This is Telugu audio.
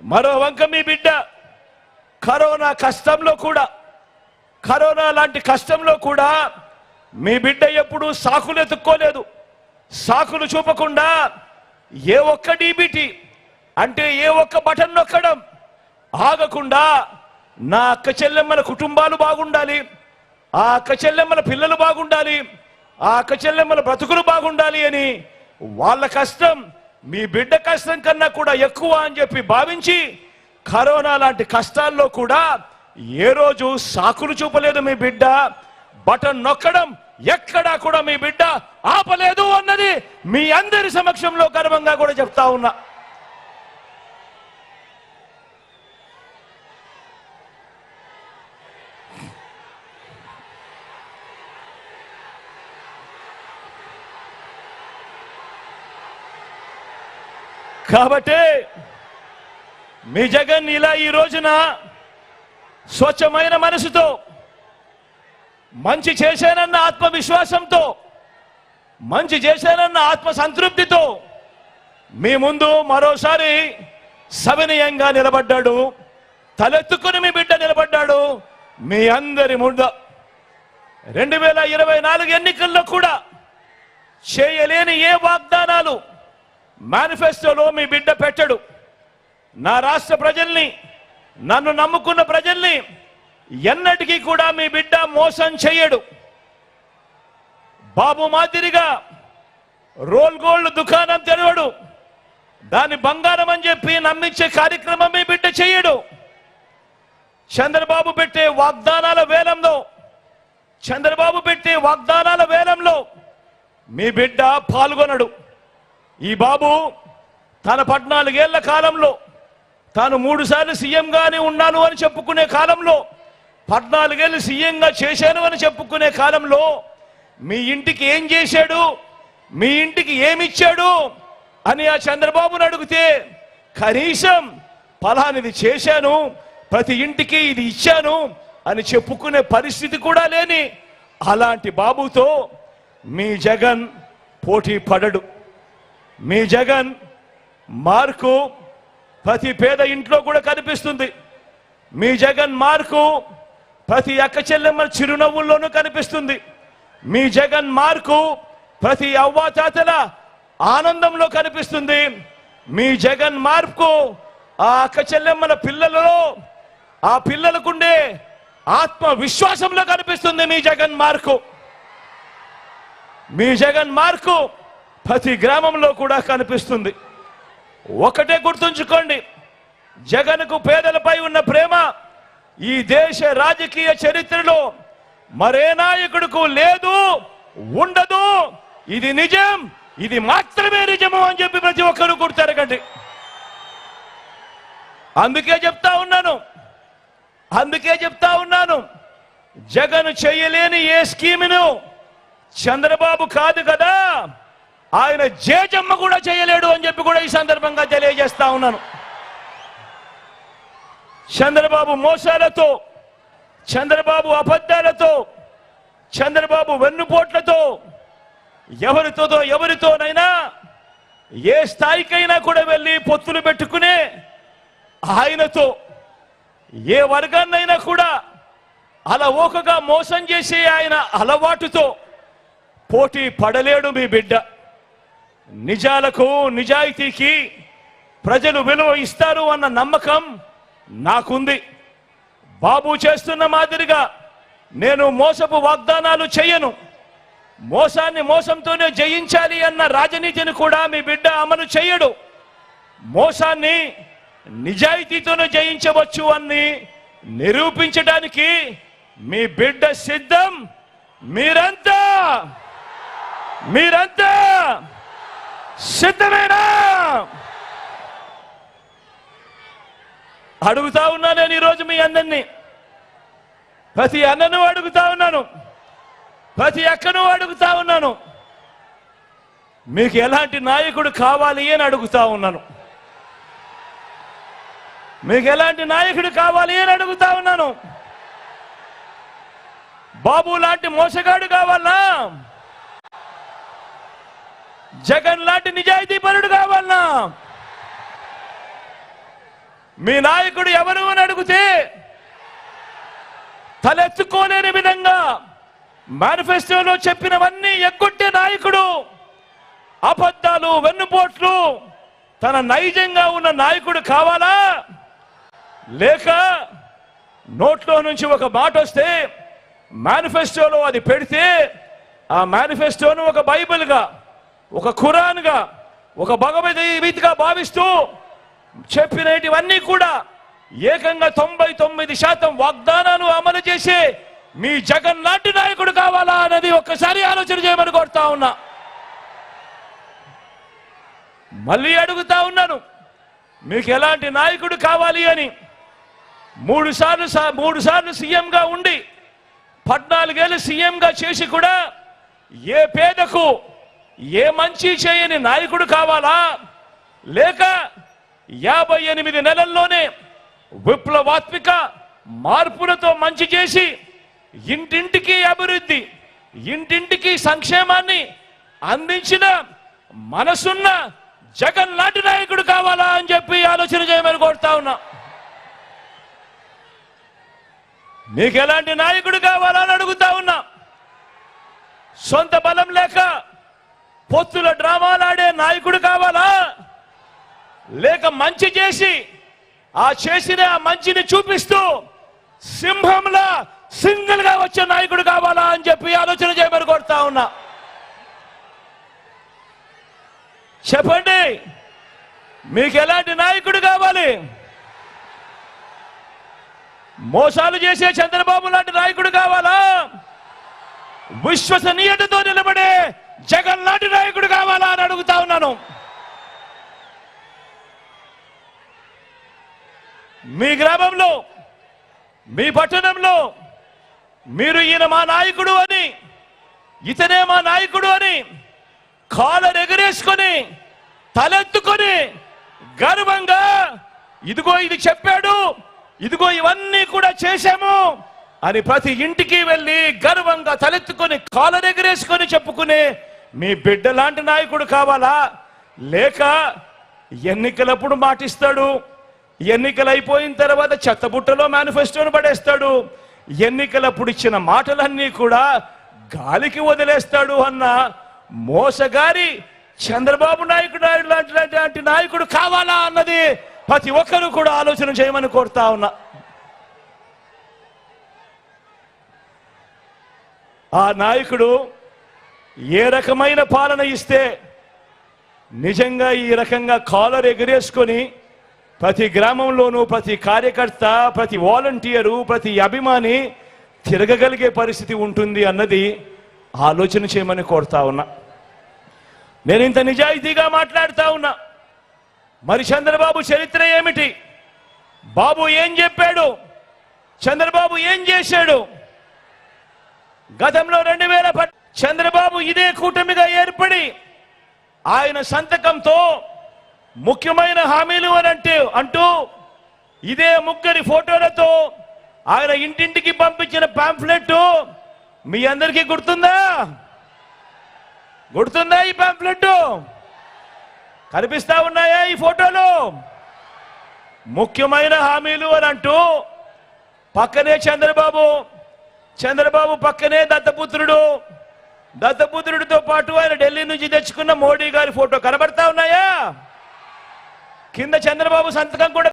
మరో వంక మీ బిడ్డ. కరోనా కష్టంలో కూడా కరోనా లాంటి కష్టంలో కూడా మీ బిడ్డ ఎప్పుడూ సాకులు ఎత్తుక్కోలేదు. సాకులు చూపకుండా ఏ ఒక్క డీబీటీ అంటే ఏ ఒక్క బటన్ నొక్కడం ఆగకుండా నా అక్క చెల్లెమ్మల కుటుంబాలు బాగుండాలి ఆ అక్క చెల్లెమ్మల పిల్లలు బాగుండాలి ఆ అక్క చెల్లెమ్మల బ్రతుకులు బాగుండాలి అని వాళ్ళ కష్టం మీ బిడ్డ కష్టం కన్నా కూడా ఎక్కువ అని చెప్పి భావించి కరోనా లాంటి కష్టాల్లో కూడా ఏ రోజు సాకులు చూపలేదు మీ బిడ్డ. బటన్ నొక్కడం ఎక్కడా కూడా మీ బిడ్డ ఆపలేదు అన్నది మీ అందరి సమక్షంలో గర్వంగా కూడా చెప్తా ఉన్నా. కాబట్టి మీ జగన్ ఇలా ఈ రోజున స్వచ్ఛమైన మనసుతో మంచి చేశానన్న ఆత్మవిశ్వాసంతో మంచి చేశానన్న ఆత్మ సంతృప్తితో మీ ముందు మరోసారి సవినయంగా నిలబడ్డాడు తలెత్తుకుని మీ బిడ్డ నిలబడ్డాడు మీ అందరి ముందు. రెండు వేల ఇరవై నాలుగు ఎన్నికల్లో కూడా చేయలేని ఏ వాగ్దానాలు మేనిఫెస్టోలో మీ బిడ్డ పెట్టడు. నా రాష్ట్ర ప్రజల్ని నన్ను నమ్ముకున్న ప్రజల్ని ఎన్నటికీ కూడా మీ బిడ్డ మోసం చేయడు బాబు మాదిరిగా రోల్ గోల్డ్ దుకాణం తెరవడు. దాని బంగారం అని చెప్పి నమ్మించే కార్యక్రమం మీ బిడ్డ చేయడు చంద్రబాబు పెట్టే వాగ్దానాల వేలంలో చంద్రబాబు పెట్టే వాగ్దానాల వేలంలో మీ బిడ్డ పాల్గొనడు. ఈ బాబు తన పద్నాలుగేళ్ళ కాలంలో తాను మూడు సార్లు సీఎంగానే ఉన్నాను అని చెప్పుకునే కాలంలో పద్నాలుగేళ్ళు సీఎంగా చేశాను అని చెప్పుకునే కాలంలో మీ ఇంటికి ఏం చేశాడు? మీ ఇంటికి ఏమిచ్చాడు? అని ఆ చంద్రబాబును అడిగితే కనీసం ఫలానిది చేశాను ప్రతి ఇంటికి ఇది ఇచ్చాను అని చెప్పుకునే పరిస్థితి కూడా లేని అలాంటి బాబుతో మీ జగన్ పోటీ పడడు. మీ జగన్ మార్కు ప్రతి పేద ఇంట్లో కూడా కనిపిస్తుంది. మీ జగన్ మార్కు ప్రతి అక్క చెల్లెమ్మ చిరునవ్వుల్లోనూ కనిపిస్తుంది. మీ జగన్ మార్కు ప్రతి అవ్వాతాతల ఆనందంలో కనిపిస్తుంది. మీ జగన్ మార్పు ఆ అక్క చెల్లెమ్మల పిల్లలలో ఆ పిల్లలకుండే ఆత్మవిశ్వాసంలో కనిపిస్తుంది మీ జగన్ మార్కు. మీ జగన్ మార్కు ప్రతి గ్రామంలో కూడా కనిపిస్తుంది. ఒకటే గుర్తుంచుకోండి జగన్కు పేదలపై ఉన్న ప్రేమ ఈ దేశ రాజకీయ చరిత్రలో మరే నాయకుడుకు లేదు ఉండదు. ఇది నిజం ఇది మాత్రమే నిజము అని చెప్పి ప్రతి ఒక్కరూ గుర్తెరగండి అందుకే చెప్తా ఉన్నాను అందుకే చెప్తా ఉన్నాను జగన్ చేయలేని ఏ స్కీమును చంద్రబాబు కాదు కదా. ఆయన జేజమ్మ కూడా చేయలేడు అని చెప్పి కూడా ఈ సందర్భంగా తెలియజేస్తా ఉన్నాను. చంద్రబాబు మోసాలతో చంద్రబాబు అబద్ధాలతో చంద్రబాబు వెన్నుపోట్లతో ఎవరితోతో ఎవరితోనైనా ఏ స్థాయికైనా కూడా వెళ్ళి పొత్తులు పెట్టుకునే ఆయనతో ఏ వర్గాన్నైనా కూడా అలా ఓకగా మోసం చేసే ఆయన అలవాటుతో పోటీ పడలేడు మీ బిడ్డ. నిజాలకు నిజాయితీకి ప్రజలు విలువ ఇస్తారు అన్న నమ్మకం నాకుంది. బాబు చేస్తున్న మాదిరిగా నేను మోసపు వాగ్దానాలు చేయను. మోసాన్ని మోసంతోనే జయించాలి అన్న రాజనీతిని కూడా మీ బిడ్డ అమలు చేయడు. మోసాన్ని నిజాయితీతోనే జయించవచ్చు అని నిరూపించడానికి మీ బిడ్డ సిద్ధం. మీరంతా! మీరంతా! సిద్ధమేనా? అడుగుతా ఉన్నా నేను ఈరోజు మీ అందరినీ. ప్రతి అన్నను అడుగుతా ఉన్నాను. ప్రతి అక్కను అడుగుతా ఉన్నాను. మీకు ఎలాంటి నాయకుడు కావాలి అని అడుగుతా ఉన్నాను. మీకు ఎలాంటి నాయకుడు కావాలి అని అడుగుతా ఉన్నాను. బాబు లాంటి మోసగాడు కావాలా? జగన్ లాంటి నిజాయితీ పరుడు కావాలన్నా మీ నాయకుడు ఎవరు అని అడిగితే తలెత్తుకోలేని విధంగా మేనిఫెస్టోలో చెప్పినవన్నీ ఎగ్గొట్టే నాయకుడు అబద్ధాలు వెన్నుపోట్లు తన నైజంగా ఉన్న నాయకుడు కావాలా? లేక నోట్లో నుంచి ఒక మాట వస్తే మేనిఫెస్టోలో అది పెడితే ఆ మేనిఫెస్టోను ఒక బైబిల్గా ఒక ఖురాన్గా ఒక భగవద్గీతగా భావిస్తూ చెప్పినటివన్నీ కూడా ఏకంగా తొంభై తొమ్మిది శాతం వాగ్దానాలు అమలు చేసే మీ జగన్ లాంటి నాయకుడు కావాలా అన్నది ఒక్కసారి ఆలోచన చేయమని కోరుతా ఉన్నా. మళ్ళీ అడుగుతా ఉన్నాను మీకు ఎలాంటి నాయకుడు కావాలి అని. మూడు సార్లు సా- మూడు సార్లు సీఎంగా ఉండి పద్నాలుగేళ్ళు సీఎంగా చేసి కూడా ఏ పేదకు ఏ మంచి చేయని నాయకుడు కావాలా? లేక యాభై ఎనిమిది నెలల్లోనే విప్లవాత్మిక మార్పులతో మంచి చేసి ఇంటింటికి అభివృద్ధి ఇంటింటికి సంక్షేమాన్ని అందించిన మనసున్న జగన్ లాంటి నాయకుడు కావాలా అని చెప్పి ఆలోచన చేయమని కోరుతా ఉన్నా. మీకు ఎలాంటి నాయకుడు కావాలా అని అడుగుతా ఉన్నా. సొంత బలం లేక పొత్తుల డ్రామాలాడే నాయకుడు కావాలా? లేక మంచి చేసి ఆ చేసిన ఆ మంచిని చూపిస్తూ సింహంలా సింగిల్గా వచ్చే నాయకుడు కావాలా అని చెప్పి ఆలోచన చేయమని కొడతా ఉన్నా. చెప్పండి మీకు ఎలాంటి నాయకుడు కావాలి? మోసాలు చేసే చంద్రబాబు లాంటి నాయకుడు కావాలా? విశ్వసనీయతతో నిలబడే జగన్ లాంటి నాయకుడు కావాలా అని అడుగుతా ఉన్నాను. మీ గ్రామంలో మీ పట్టణంలో మీరు ఈయన మా నాయకుడు అని ఇతనే మా నాయకుడు అని కాలర్ ఎగరేసుకొని తలెత్తుకొని గర్వంగా ఇదిగో ఇది చెప్పాడు ఇదిగో ఇవన్నీ కూడా చేశాము అని ప్రతి ఇంటికి వెళ్ళి గర్వంగా తలెత్తుకొని కాలర్ ఎగరేసుకొని చెప్పుకునే మీ బిడ్డ లాంటి నాయకుడు కావాలా? లేక ఎన్నికలప్పుడు మాటిస్తాడు ఎన్నికలు అయిపోయిన తర్వాత చెత్తబుట్టలో మేనిఫెస్టోను పడేస్తాడు ఎన్నికలప్పుడు ఇచ్చిన మాటలన్నీ కూడా గాలికి వదిలేస్తాడు అన్న మోసగారి చంద్రబాబు నాయకుడు లాంటి లాంటి- లాంటి నాయకుడు కావాలా అన్నది ప్రతి ఒక్కరూ కూడా ఆలోచన చేయమని కోరుతా ఉన్నా. ఆ నాయకుడు ఏ రకమైన పాలన ఇస్తే నిజంగా ఈ రకంగా కాలర్ ఎగరేసుకొని ప్రతి గ్రామంలోనూ ప్రతి కార్యకర్త ప్రతి వాలంటీరు ప్రతి అభిమాని తిరగగలిగే పరిస్థితి ఉంటుంది అన్నది ఆలోచన చేయమని కోరుతా ఉన్నా. నేను ఇంత నిజాయితీగా మాట్లాడుతా ఉన్నా. మరి చంద్రబాబు చరిత్ర ఏమిటి? బాబు ఏం చెప్పాడు? చంద్రబాబు ఏం చేశాడు? గతంలో రెండు వేల చంద్రబాబు ఇదే కూటమిగా ఏర్పడి ఆయన సంతకంతో ముఖ్యమైన హామీలు అని అంటే అంటూ ఇదే ముగ్గురి ఫోటోలతో ఆయన ఇంటింటికి పంపించిన పాంఫ్లెట్ మీ అందరికీ గుర్తుందా? గుర్తుందా ఈ పాంఫ్లెట్ కనిపిస్తా ఉన్నాయా ఈ ఫోటోలు? ముఖ్యమైన హామీలు అని అంటూ పక్కనే చంద్రబాబు చంద్రబాబు పక్కనే దత్తపుత్రుడు దత్తపుత్రుడితో పాటు ఆయన ఢిల్లీ నుంచి తెచ్చుకున్న మోడీ గారి ఫోటో కనబడతా ఉన్నాయా? కింద చంద్రబాబు సంతకం కూడా